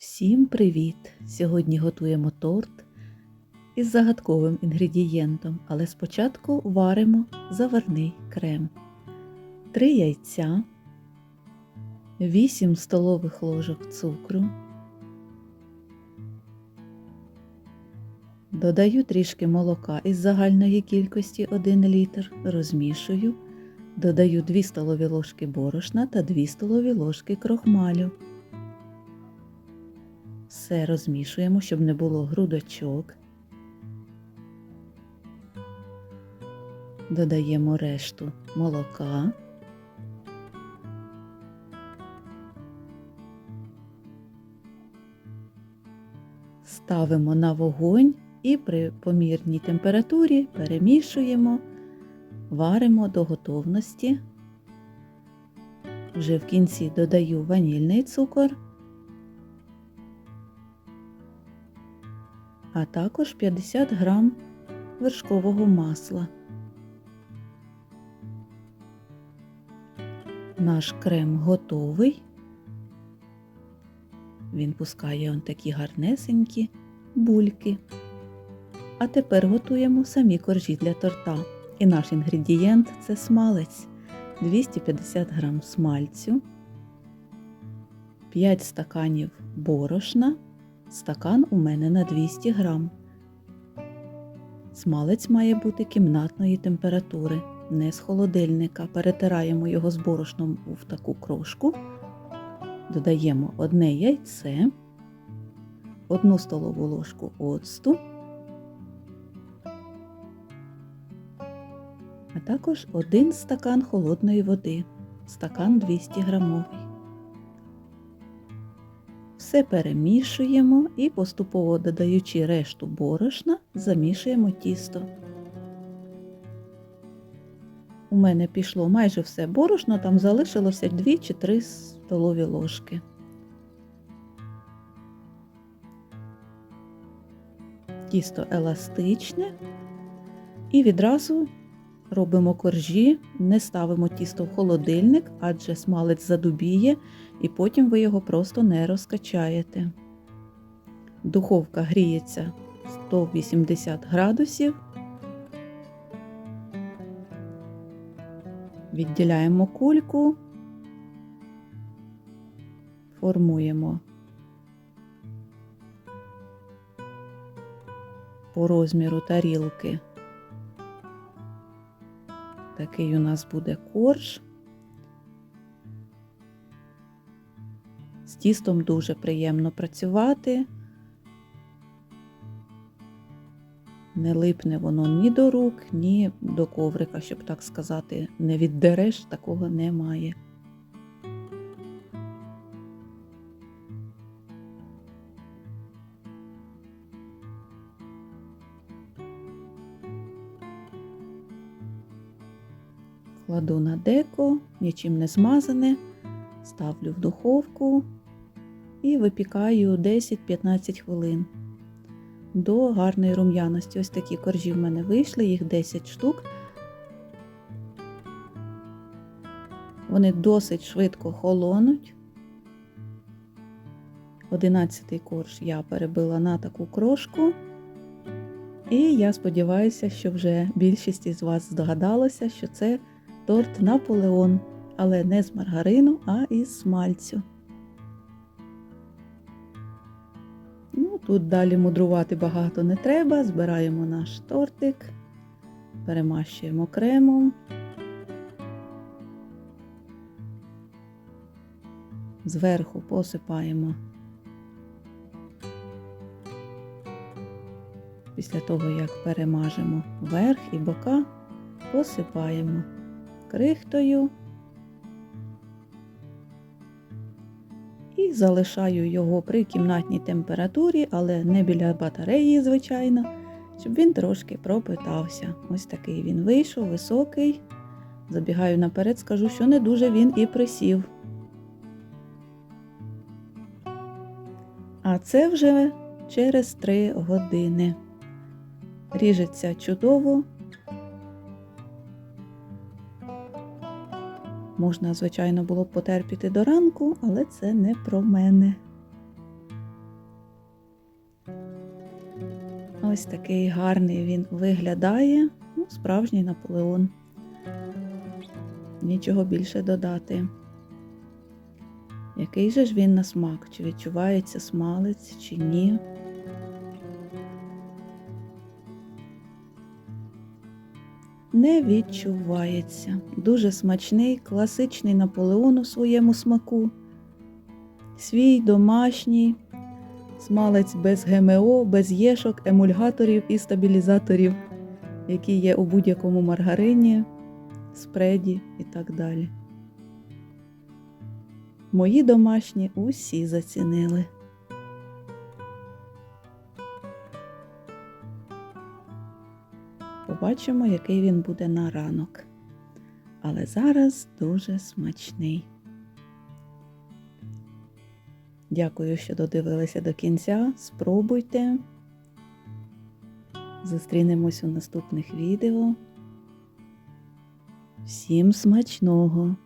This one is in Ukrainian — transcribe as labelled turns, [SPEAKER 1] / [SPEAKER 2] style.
[SPEAKER 1] Всім привіт! Сьогодні готуємо торт із загадковим інгредієнтом, але спочатку варимо заварний крем. 3 яйця, 8 столових ложок цукру. Додаю трішки молока із загальної кількості 1 літр, розмішую, додаю 2 столові ложки борошна та 2 столові ложки крохмалю. Все розмішуємо, щоб не було грудочок. Додаємо решту молока. Ставимо на вогонь і при помірній температурі перемішуємо, варимо до готовності. Вже в кінці додаю ванільний цукор. А також 50 грам вершкового масла. Наш крем готовий. Він пускає он такі гарнесенькі бульки. А тепер готуємо самі коржі для торта. І наш інгредієнт це смалець 250 грам смальцю, 5 стаканів борошна. Стакан у мене на 200 грам. Смалець має бути кімнатної температури, не з холодильника. Перетираємо його з борошном в таку крошку, додаємо одне яйце, одну столову ложку оцту, а також один стакан холодної води, стакан 200 грамовий. Все перемішуємо і поступово додаючи решту борошна, замішуємо тісто. У мене пішло майже все борошно, там залишилося 2 чи 3 столові ложки. Тісто еластичне і відразу робимо коржі, не ставимо тісто в холодильник, адже смалець задубіє, і потім ви його просто не розкачаєте. Духовка гріється 180 градусів. Відділяємо кульку, формуємо по розміру тарілки. Такий у нас буде корж. З тістом дуже приємно працювати. Не липне воно ні до рук, ні до коврика, щоб так сказати, не віддереш, такого немає. Кладу на деко, нічим не змазане, ставлю в духовку і випікаю 10-15 хвилин до гарної рум'яності. Ось такі коржі в мене вийшли, їх 10 штук. Вони досить швидко холонуть. Одинадцятий корж я перебила на таку крошку. І я сподіваюся, що вже більшість із вас здогадалася, що це торт Наполеон, але не з маргарину, а із смальцю. Ну, Тут далі мудрувати багато не треба. Збираємо наш тортик, перемащуємо кремом. Зверху посипаємо. Після того, як перемажемо верх і бока, посипаємо крихтою і залишаю його при кімнатній температурі, але не біля батареї, звичайно, щоб він трошки пропитався. Ось такий він вийшов, високий. Забігаю наперед, скажу, що не дуже він і присів. А це вже через 3 години. Ріжеться чудово. Можна, звичайно, було б потерпіти до ранку, але це не про мене. Ось такий гарний він виглядає. Ну, Справжній наполеон. Нічого більше додати. Який же ж він на смак? Чи відчувається смалець, чи ні? Не відчувається. Дуже смачний, класичний Наполеон у своєму смаку. Свій домашній, смалець без ГМО, без єшок, емульгаторів і стабілізаторів, які є у будь-якому маргарині, спреді і так далі. Мої домашні усі зацінили. Побачимо, який він буде на ранок. Але зараз дуже смачний. Дякую, що додивилися до кінця. Спробуйте. Зустрінемось у наступних відео. Всім смачного!